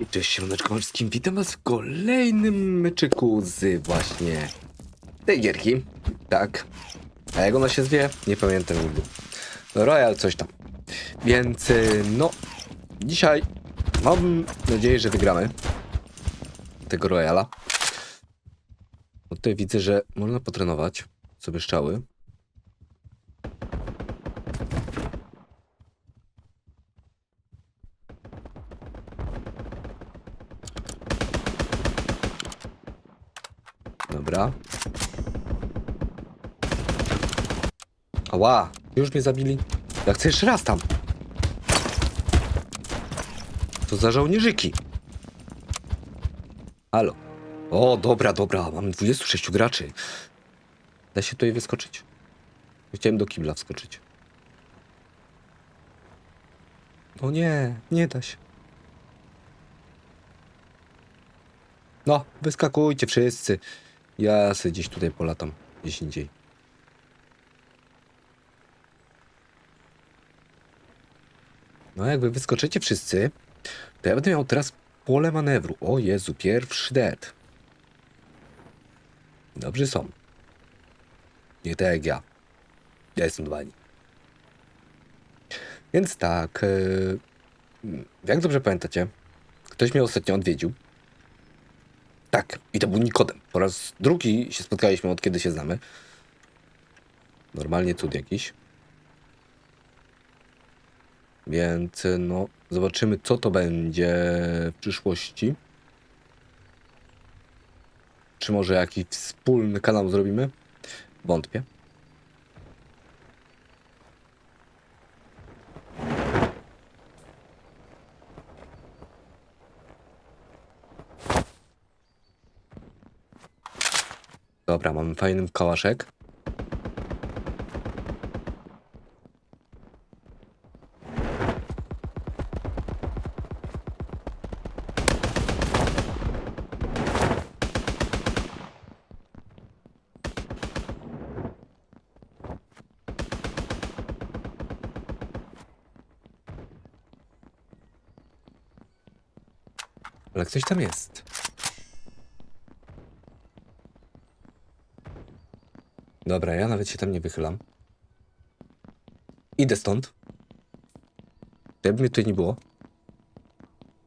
Hej, cześć siemaneczko wszystkim, witam was w kolejnym meczyku z właśnie tej gierki, tak. A jak ona się zwie? Nie pamiętam nigdy. Royal coś tam. Więc y, no, dzisiaj mam nadzieję, że wygramy tego Royala. Bo tutaj widzę, że można potrenować sobie strzały. Dobra. Ała, już mnie zabili. Ja chcę jeszcze raz tam. To za żołnierzyki. Halo. O, dobra, dobra, mam 26 graczy. Da się tutaj wyskoczyć? Chciałem do kibla wskoczyć. O nie, nie da się. No, wyskakujcie wszyscy. Ja sobie gdzieś tutaj polatam, gdzieś indziej. No, jak wy wyskoczycie wszyscy, to ja będę miał teraz pole manewru. O Jezu, pierwszy dead. Dobrzy są. Nie tak jak ja. Ja jestem dbani. Więc tak, yy, jak dobrze pamiętacie, ktoś mnie ostatnio odwiedził. Tak, i to był Nikodem. Po raz drugi się spotkaliśmy od kiedy się znamy. Normalnie cud jakiś. Więc no, zobaczymy co to będzie w przyszłości. Czy może jakiś wspólny kanał zrobimy? Wątpię. Dobra, mamy fajny kałaszek. Ale ktoś tam jest. Dobra, ja nawet się tam nie wychylam. Idę stąd. Jakby mnie tutaj nie było.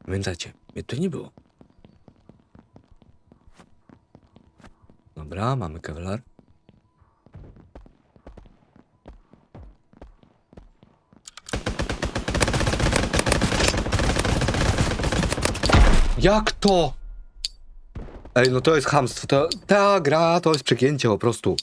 Pamiętajcie, mnie tutaj nie było. Dobra, mamy kawalar. Jak to? Ej, no to jest chamstwo. To, ta gra to jest przegięcie po prostu.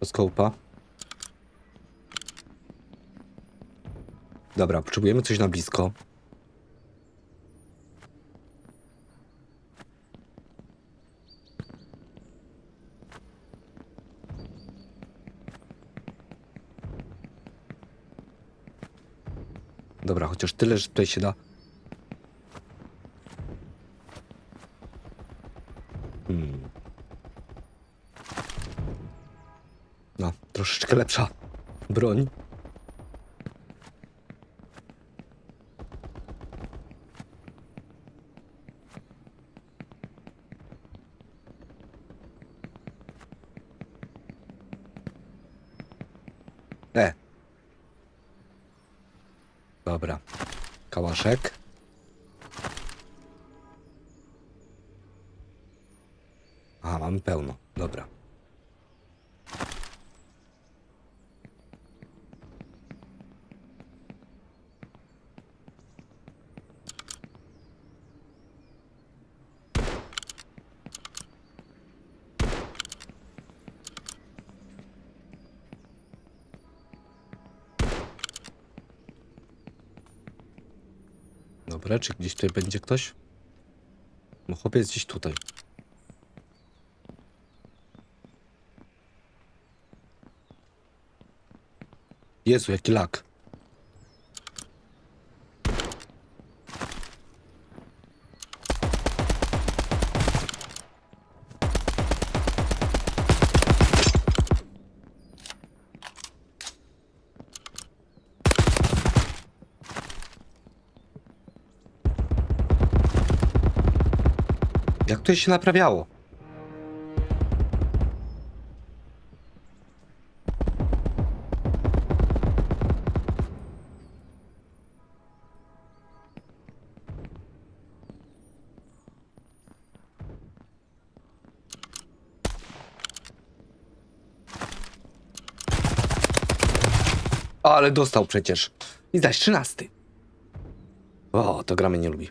Do skołpa. Dobra, potrzebujemy coś na blisko. Dobra, chociaż tyle, że tutaj się da. No, troszeczkę lepsza broń. E. Dobra. Kałaszek. A, mamy pełno. Dobra. Dobra, czy gdzieś tutaj będzie ktoś? No chłopiec gdzieś tutaj. Jezu, jaki lak. Jak to się naprawiało? Ale dostał przecież. I zaś trzynasty. O, to gramy nie lubi.